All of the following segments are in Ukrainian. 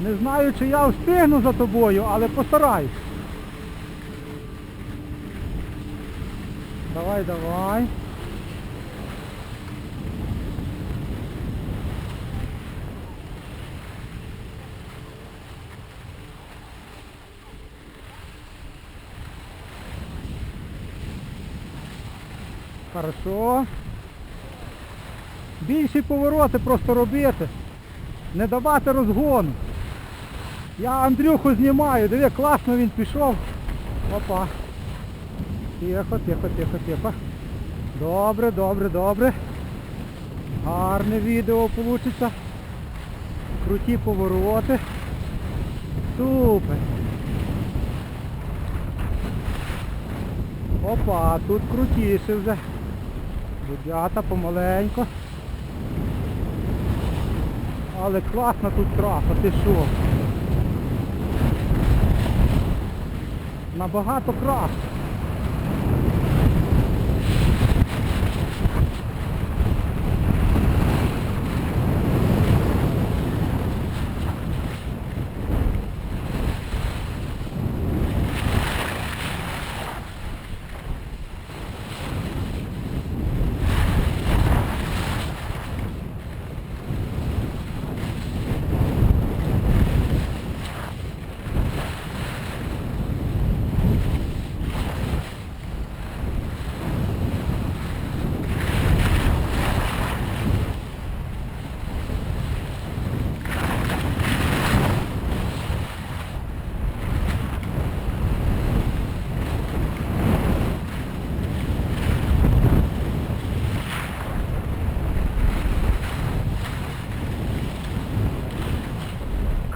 Не знаю, чи я встигну за тобою, але постараюсь. Давай, давай. Хорошо. Більші повороти просто робити. Не давати розгону. Я Андрюху знімаю, диви, класно він пішов. Опа. Тихо, тихо, тихо, тихо. Добре, добре, добре. Гарне відео вийде. Круті повороти. Супер. Опа, тут крутіше вже. Будята помаленько. Але класна тут траса, ти що? Набагато краще.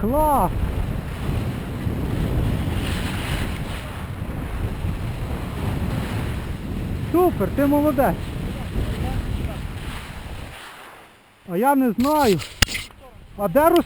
Клас! Супер, ти молодець. А я не знаю. А де Руслан?